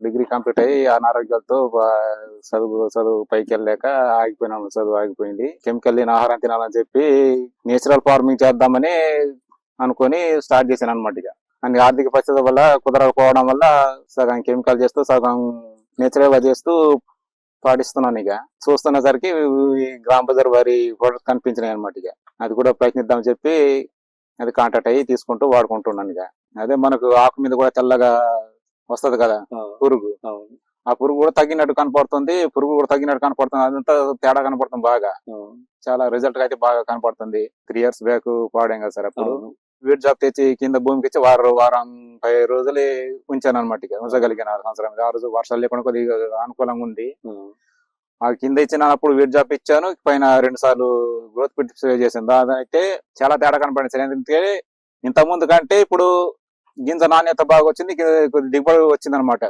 Degree complete అయ్యి అనారోగ్యాలతో చదువు చదువు పైకి వెళ్ళలేక ఆగిపోయినాము చదువు ఆగిపోయింది. కెమికల్ లేని ఆహారం తినాలని చెప్పి నేచురల్ ఫార్మింగ్ చేద్దామని అనుకొని స్టార్ట్ చేశాను అనమాట ఇక. అన్ని ఆర్థిక పరిస్థితుల వల్ల కుదరకపోవడం వల్ల సగం కెమికల్ చేస్తూ సగం నేచురల్గా చేస్తూ పాటిస్తున్నాను ఇక. చూస్తున్నసరికి గ్రామ బజార్ వారి ప్రొడక్ట్ కనిపించినాయి అనమాట ఇక. అది కూడా ప్రయత్నిద్దాం చెప్పి అది కాంటాక్ట్ అయ్యి తీసుకుంటూ వాడుకుంటున్నాను ఇక. అదే మనకు ఆకు మీద కూడా తెల్లగా వస్తది కదా. పురుగు. ఆ పురుగు కూడా తగ్గినట్టు కనపడుతుంది పురుగు కూడా తగ్గినట్టు కనపడుతుంది అదంతా తేడా కనపడుతుంది బాగా. చాలా రిజల్ట్ అయితే బాగా కనపడుతుంది. త్రీ ఇయర్స్ బ్యాక్ పాడాం కదా సార్ అప్పుడు. వీడ్ జాబ్ తెచ్చి కింద భూమికి ఇచ్చి వారం వారం పై రోజులు ఉంచాను అనమాట ఇక. ఉంచగలిగిన ఆ సంవత్సరం. ఆ రోజు వర్షాలు లేకుండా కొద్దిగా అనుకూలంగా ఉంది. ఆ. కింద ఇచ్చినప్పుడు వీడ్ జాబ్ ఇచ్చాను. పైన రెండు సార్లు గ్రోత్ పిట్ చేసింది అదైతే చాలా తేడా కనపడింది సార్. ఎందుకంటే ఇంత ముందు కంటే ఇప్పుడు గింజ నాణ్యత బాగా వచ్చింది కి- కొద్ది దిగుబడి వచ్చింది అనమాట